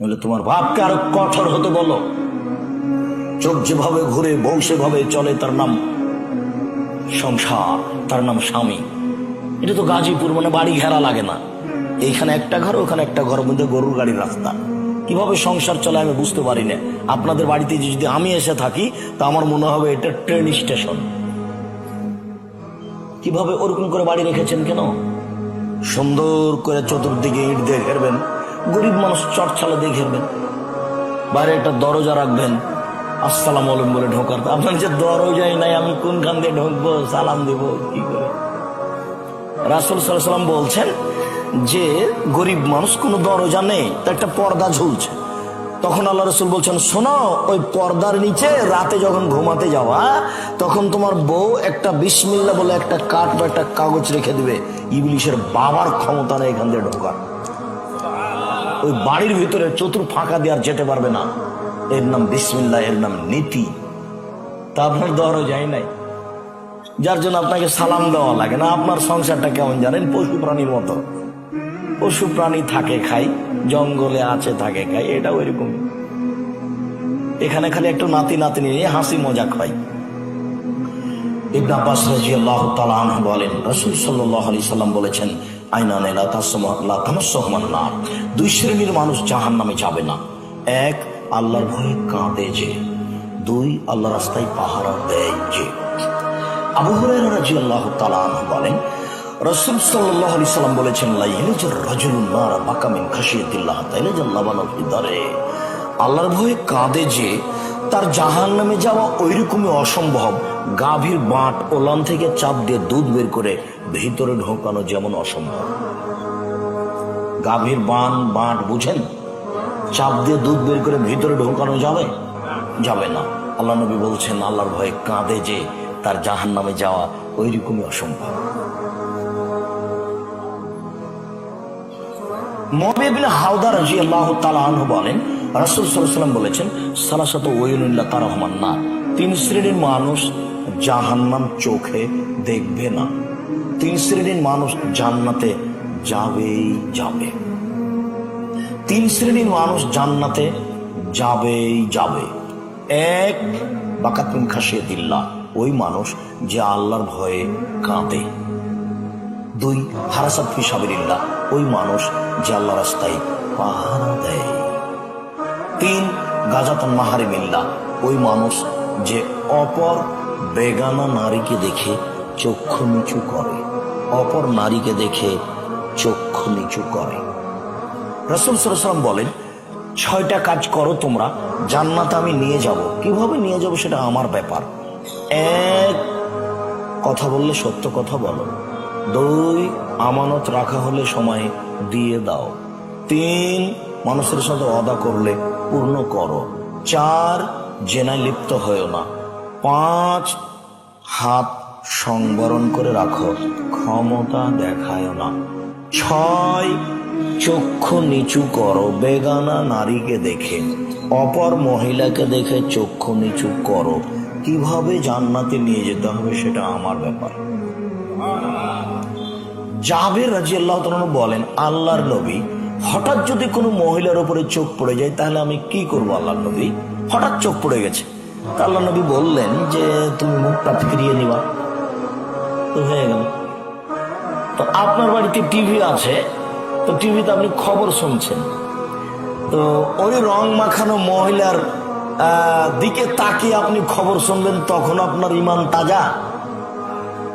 বলে, তোমার ভাবকে আরও কঠোর হতে বলো। চোখ যেভাবে ঘুরে, বউ সেভাবে চলে, তার নাম সংসার, তার নাম স্বামী। এটা তো গাজীপুর মানে বাড়ি ঘেরা লাগে না। এইখানে একটা ঘর, ওখানে একটা ঘর মধ্যে গরুর গাড়ির রাস্তা। কীভাবে সংসার চলে আমি বুঝতে পারি না। আপনাদের বাড়িতে যদি আমি এসে থাকি, তা আমার মনে হবে এটা ট্রেন স্টেশন। কীভাবে ওরকম করে বাড়ি রেখেছেন কেন? সুন্দর করে চতুর্দিকে ইট দিয়ে ঘেরবেন। গরিব মানুষ চটছালা দিয়ে ঘেরবেন বাইরে একটা দরজা রাখবেন। আসসালাম আলম বলে ঢোকার। আপনার যে দরজাই নাই, আমি কোনখান দিয়ে ঢুকবো? সালাম দেব, কি করে? রাসুল সাল্লাম বলছেন যে, গরিব মানুষ কোনো দরজা নেই তো একটা পর্দা ঝুলছে। তখন আল্লাহ রসুল বলছেন, শোনো, ওই পর্দার নিচে রাতে যখন ঘুমাতে যাওয়া, তখন তোমার বউ একটা বিসমিল্লা বলে একটা কাঠ বা একটা কাগজ রেখে দিবে। ইবলিশের বাবার ক্ষমতা নেই এখান দিয়ে ঢোকার। ওই বাড়ির ভিতরে চতুর ফাঁকা দিয়ে আর যেতে পারবে না। এর নাম বিসমিল্লা এর নাম নীতি। তা আপনার দরজাই নাই। যার জন্য আপনাকে সালাম দেওয়া লাগে না। আপনার সংসারটা কেমন জানেন? পশু প্রাণীর মতো। পশু প্রাণী থাকে, খাই। জঙ্গলে আছে, থাকে, খাই। এটাও এরকম। এখানে খালি একটু নাতি নাতনি নিয়ে হাসি মজাক হয় ইবনে আব্বাস রাদিয়াল্লাহু তাআলা আনহু বলেন, রসুল সাল্লাল্লাহু আলাইহি সাল্লাম বলেছেন আইনা লা তাসমা লা তামাসসাহুমান দুই শ্রেণির মানুষ জাহান্নামে যাবে না। এক আল্লাহর ভয়ে কাঁদে যে। দুই, আল্লাহ রাস্তায় পাহারা দেয় যে। আবু হুরায়রা রাদিয়াল্লাহু তাআলা আনহু বলেন, রাসূল সাল্লাল্লাহু আলাইহি সাল্লাম বলেছেন, লা ইয়ালজুর রাজুলুন নার বাকা মিন খাশিয়াতিল্লাহ তাইলাজাল লাবানাল ফিদারে আল্লাহর ভয়ে কাঁদে যে তার জাহান্নামে যাওয়া ওইরকমই অসম্ভব। গাভীর বাঁট ওলান থেকে চাপ দিয়ে দুধ বের করে ভিতরে ঢোকানো যেমন অসম্ভব। গাভীর বান, বাঁট বুঝেন? চাপ দিয়ে দুধ বের করে ভিতরে ঢোকানো যাবে? যাবে না। আল্লাহ নবী বলছেন, আল্লাহর ভয়ে কাঁদে যে তার জাহান নামে যাওয়া ওই রকমই অসম্ভব মহাবিবিন হাওদা রাজি আল্লাহ তালাহ বলেন রাসুল সাল্লাম বলেছেন, সালাসাত ওয়ুল্লাহ তার রহমান না তিন শ্রেণির মানুষ জাহান্নাম চোখে দেখবে না। তিন শ্রেণির মানুষ জান্নাতে যাবেই যাবে। তিন শ্রেণির মানুষ জান্নাতে যাবেই যাবে। এক বাকাতুন খাসিয়ে দিল্লা ওই মানুষ যে আল্লাহর ভয়ে কাঁদে। দুই, হারাসাত ফিসাবিল্লা ওই মানুষ যে আল্লাহ রাস্তায় পাহারা দেয়। তিন গাজাতন মাহারিমিল্লা ওই মানুষ যে অপর বেগানা নারীকে দেখে চক্ষু নিচু করে, অপর নারীকে দেখে চক্ষু নিচু করে। রসুল সাল্লাম বলেন, ছয়টা কাজ করো তোমরা, জান্নাতে আমি নিয়ে যাব। কীভাবে নিয়ে যাব সেটা আমার ব্যাপার। এক, কথা বললে সত্য কথা বলো। দুই, আমানত রাখা হলে সময় দিয়ে দাও। তিন, মানুষের সাথে অদা করলে পূর্ণ করো। চার জেনায় লিপ্ত হয়েও না। পাঁচ, হাত সংবরণ করে রাখো। ক্ষমতা দেখায় না। ছয়, চক্ষু নিচু করো। বেগানা নারীকে দেখে। অপর মহিলাকে দেখে চক্ষু নিচু করো। কীভাবে জান্নাতে নিয়ে যেতে হবে সেটা আমার ব্যাপার। জাবের রাজি আল্লাহ বলেন, আল্লাহর নবী হঠাৎ যদি কোনো মহিলার উপরে চোখ পড়ে যায়, তাহলে আমি কি করব আল্লাহ নবী? হঠাৎ চোখ পড়ে গেছে। আল্লাহ নবী বললেন যে, তুমি মুখটা ফিরিয়ে নিবা। তো হয়ে গেল। তো আপনার বাড়িতে টিভি আছে, তো টিভিতে আপনি খবর শুনছেন। তো ওই রং মাখানো মহিলার দিকে তাকিয়ে আপনি খবর শুনবেন তখন আপনার ইমান তাজা?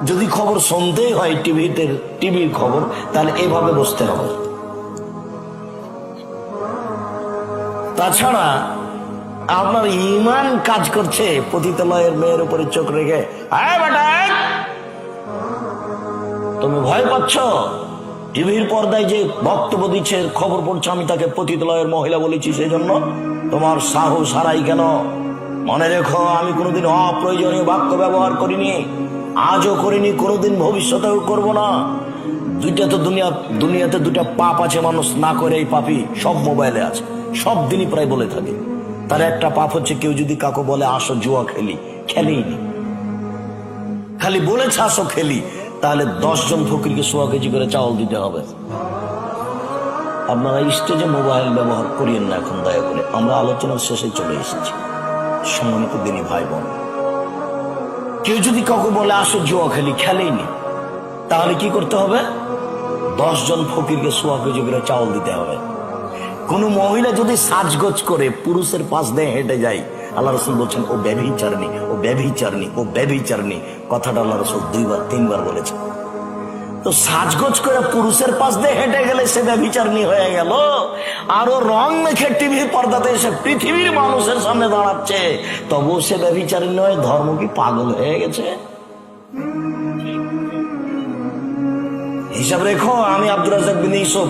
যদি খবর শুনতেই হয় টিভিতে, টিভির খবর, তাহলে এভাবে বসতে হবে। তাছাড়া আপনার ইমান কাজ করছে পতিতালয়ের মেয়ের উপরে চোখ রেখে। আয় তুমি ভয় পাচ্ছ? টিভির পর্দায় যে বক্তব্য দিচ্ছে খবর পড়ছে, আমি তাকে পতিতলয়ের মহিলা বলেছি সেই জন্য তোমার সাহস হারাই কেন? মনে রেখো, আমি কোনোদিন অপ্রয়োজনীয় বাক্য ব্যবহার করিনি। আজও করিনি, কোনোদিন ভবিষ্যতেও করব না। দুইটা তো দুনিয়া দুনিয়াতে দুটা পাপ আছে মানুষ, না করে এই পাপই সব মোবাইলে আছে। সব দিনই প্রায় বলে থাকে। তার একটা পাপ হচ্ছে, কেউ যদি কাকু বলে, আসো জুয়া খেলি। খেলেই নি খালি বলেছে, আসো খেলি। তাহলে দশজন ফকিরকে সোয়া কেজি করে চাউল দিতে হবে। আপনারা স্টেজে মোবাইল ব্যবহার করিয়েন না এখন, দয়া করে। আমরা আলোচনার শেষে চলে এসেছি। সম্মানিত দিনী ভাই বোন কেউ যদি কাউকে বলে, আসো জুয়া খেলি খেলেই নি তাহলে কি করতে হবে? দশ জন ফকিরকে সোয়া কেজি করে চাউল দিতে হবে। কোন মহিলা যদি সাজগোজ করে পুরুষের পাশ দিয়ে হেঁটে যায়, আল্লাহ রসুল বলছেন, ও ব্যভিচারণী ও ব্যভিচারণী ও ব্যভিচারণী। কথাটা আল্লাহ রসুল দুইবার, তিনবার বলেছেন। তো সাজগোজ করে পুরুষের পাশ দিয়ে হেঁটে গেলে সে ব্যভিচারণী হয়ে গেল। আরও রং মেখে টিভির পর্দাতে এসে পৃথিবীর মানুষের সামনে দাঁড়াচ্ছে। তবু সে ব্যভিচারণী হয়ে ধর্ম কি পাগল হয়ে গেছে? হিসাব রেখো, আমি আব্দুল রাজাক বিন ইউসুফ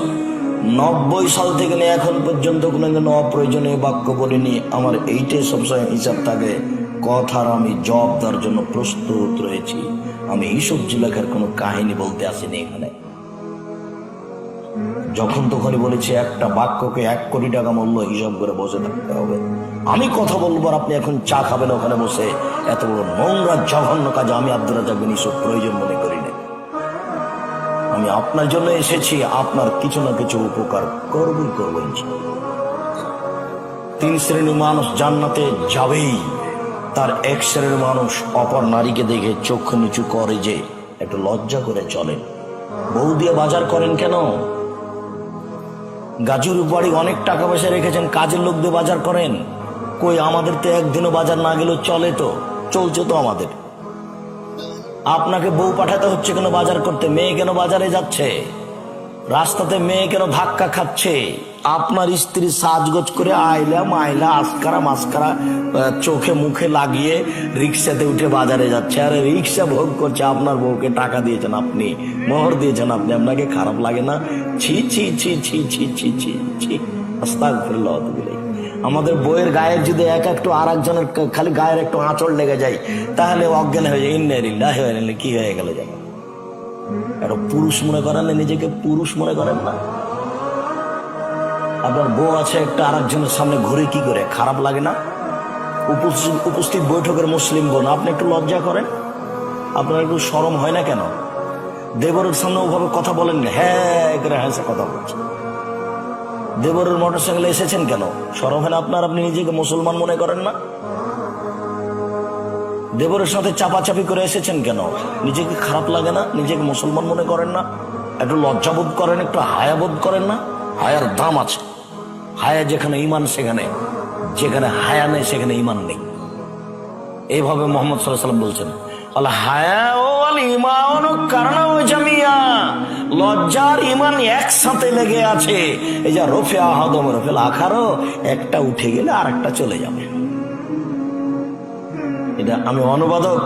নব্বই সাল থেকে নিয়ে এখন পর্যন্ত কোনো দিন অপ্রয়োজনীয় বাক্য বলিনি। আমার এইটাই সবসময় হিসাব থাকে, কথার আমি জব দেওয়ার জন্য প্রস্তুত রয়েছি। আমি এইসব জিলাকার কোনো কাহিনী বলতে আসিনি এখানে। যখন তখনই বলেছি, একটা বাক্যকে এক কোটি টাকা মূল্য হিসাব করে বসে থাকতে হবে। আমি কথা বলব আর আপনি এখন চা খাবেন ওখানে বসে। এত বড় নোংরা, জঘন্য কাজ আমি আব্দুল রাজাক বিন প্রয়োজন মনে করি না আমি আপনার জন্য এসেছি, আপনার কিছু না কিছু উপকার করবই করব। তিন শ্রেণির মানুষ জান্নাতে যাবেই। তার এক শ্রেণির মানুষ অপর নারীকে দেখে চোখ নিচু করে যে একটু লজ্জা করে চলেন বউ দিয়ে বাজার করেন কেন? গাজুর বাড়ি অনেক টাকা পয়সা রেখেছেন, কাজের লোক দিয়ে বাজার করেন। কই, আমাদের তো একদিনও বাজার না গেলেও চলে তো, চলছে তো আমাদের। আপনাকে বউ পাঠাতে হচ্ছে কেন বাজার করতে? মেয়ে কেন বাজারে যাচ্ছে? রাস্তাতে মেয়ে কেন ধাক্কা খাচ্ছে? আপনার স্ত্রী সাজগোজ করে আইলা মাইলা আসকারা মাস্কারা চোখে মুখে লাগিয়ে রিক্সাতে উঠে বাজারে যাচ্ছে। আরে রিক্সা ভোগ করছে, আপনার বউকে টাকা দিয়েছেন আপনি, মোহর দিয়েছেন আপনি, আপনাকে খারাপ লাগে না? ছি ছি ছি ছি ছি ছি ছি ছি। আতুবু ইলাইহি। আমাদের বইয়ের গায়ের যদি এক একটু আর একজনের খালি গায়ের একটু আঁচড় লেগে যায়, তাহলে অজ্ঞান হয়ে যায়। ইন্নারিল্লাহ কি হয়ে গেল যেন একটা পুরুষ মনে করেন না, নিজেকে পুরুষ মনে করেন না? আপনার বউ আছে একটা আর একজনের সামনে ঘুরে কি করে? খারাপ লাগে না? উপস্থিত বৈঠকের মুসলিম বোন, আপনি একটু লজ্জা করেন? আপনার একটু সরম হয় না কেন? দেবরের সামনে ওভাবে কথা বলেন হ্যাঁ করে হ্যাঁ কথা বলছে। দেবরের মোটর সাইকেলে এসেছেন কেন? সরম হয় আপনার আপনি নিজেকে মুসলমান মনে করেন না? দেবরের সাথে চাপাচাপি করে এসেছেন কেন? নিজেকে খারাপ লাগে না? নিজেকে মুসলমান মনে করেন না? একটু লজ্জাবোধ করেন, একটু হায়াবোধ করেন না? হায়ার দাম আছে। হায়া যেখানে ইমান সেখানে যেখানে হায়া নেই, সেখানে ইমান নেই। এইভাবে মোহাম্মদ সাল্লাহ সাল্লাম বলছেন। হায়া ও আল ইমান কারণা জামিয়া। লজ্জার ইমান একসাথে লেগে আছে। এই যা রফে আহাদম রফেল আখারও একটা উঠে গেলে আর একটা চলে যাবে। এটা আমি অনুবাদক,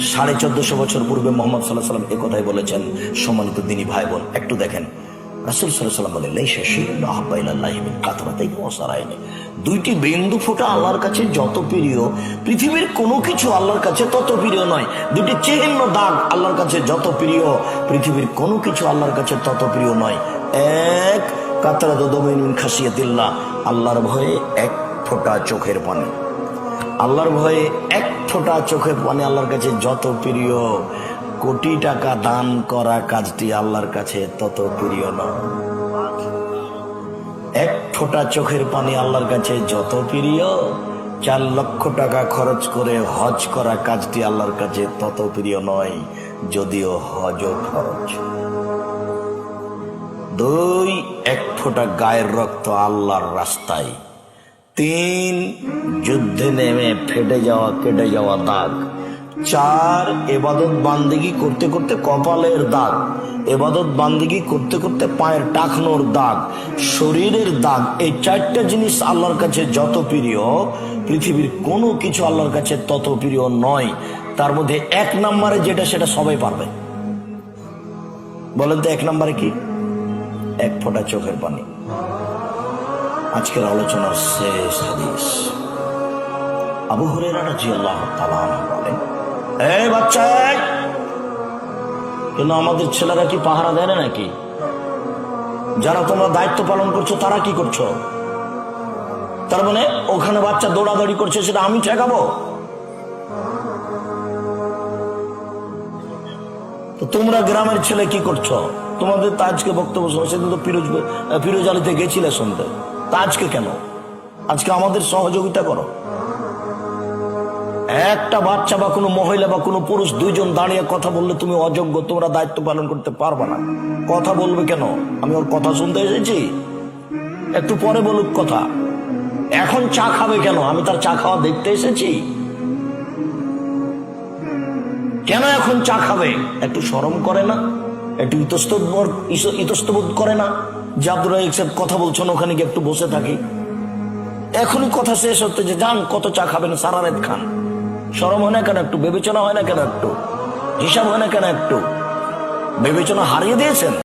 সাড়ে চোদ্দশো বছর পূর্বে মোহাম্মদ সাল্লাহ সাল্লাম এ কথাই বলেছেন, সম্মানিত দিনী ভাই বোন, একটু দেখেন। রাসুল সাল্লাম বলে দুইটি বিন্দু ফোঁটা আল্লাহর কাছে যত প্রিয়, পৃথিবীর কোনো কিছু আল্লাহর কাছে তত প্রিয় নয়। দুটি চিহ্ন দাগ আল্লাহর কাছে যত প্রিয়, পৃথিবীর কোনো কিছু আল্লাহর কাছে তত প্রিয় নয়। এক, কাতরাত দমিন খাসিয়াতিল্লাহ আল্লাহর ভয়ে এক ফোঁটা চোখের পানি। আল্লাহর ভয়ে এক ফোঁটা চোখের পানি আল্লাহর কাছে যত প্রিয়। কোটি টাকা দান করা কাজটি আল্লাহর কাছে তত প্রিয় নয়। এক ফোঁটা চোখের পানি আল্লাহর কাছে যত প্রিয়, চার লক্ষ টাকা খরচ করে হজ করা কাজটি আল্লাহর কাছে তত প্রিয় নয়, যদিও হজ খরচ। দুই, এক ফোঁটা গায়ের রক্ত আল্লাহর রাস্তায়। তিন, যুদ্ধে নেমে ফেটে যাওয়া, কেটে যাওয়া দাগ। চার এবাদত বান্দিগি করতে করতে কপালের দাগ, এবাদত বান্দিগি করতে করতে পায়ের টাকনোর দাগ, শরীরের দাগ, এই চারটা জিনিস আল্লাহর কাছে যত প্রিয়, পৃথিবীর কোনো কিছু আল্লাহর কাছে তত প্রিয় নয়। তার মধ্যে এক নম্বরে যেটা, সেটা সবাই পারবে। বলেন তো এক নম্বরে কি? এক ফোঁটা চোখের পানি। আজকের আলোচনার শেষ হাদিস। আবু হুরেরা রাদিয়াল্লাহু তাআলা আনহু বলেন এই বাচ্চা! এই! কেন আমাদের ছেলেরা কি পাহারা দেয় না নাকি? যারা তোমরা দায়িত্ব পালন করছ, তারা কি করছ? তার মানে ওখানে বাচ্চা দৌড়াদৌড়ি করছে, সেটা আমি ঠেকাবো? তো তোমরা গ্রামের ছেলে কি করছ? তোমাদের তো আজকে বক্তব্য শুনে, সেদিন তো ফিরোজ ফিরোজ আলীতে গেছিলে শুনতে তা আজকে কেন? আজকে আমাদের সহযোগিতা করো। একটা বাচ্চা বা কোনো মহিলা বা কোনো পুরুষ দুইজন দাঁড়িয়ে কথা বললে তুমি অযোগ্য, তোমরা দায়িত্ব পালন করতে পারবে না। কথা বলবে কেন? আমি ওর কথা শুনতে এসেছি। একটু পরে বলুক কথা। এখন চা খাবে কেন? আমি তার চা খাওয়া দেখতে এসেছি। কেন এখন চা খাবে? একটু সরম করে না? একটু ইতস্তবোধ ইতস্তবোধ করে না? যে আব্দুল সাহেব কথা বলছেন, ওখানে গিয়ে একটু বসে থাকি। এখনই কথা শেষ হচ্ছে যে, যান, কত চা খাবেন? সারা রাত খান। সরম হয় না কেন একটু? বিবেচনা হয় না কেন একটু? হিসাব হয় না কেন একটু? বিবেচনা হারিয়ে দিয়েছেন?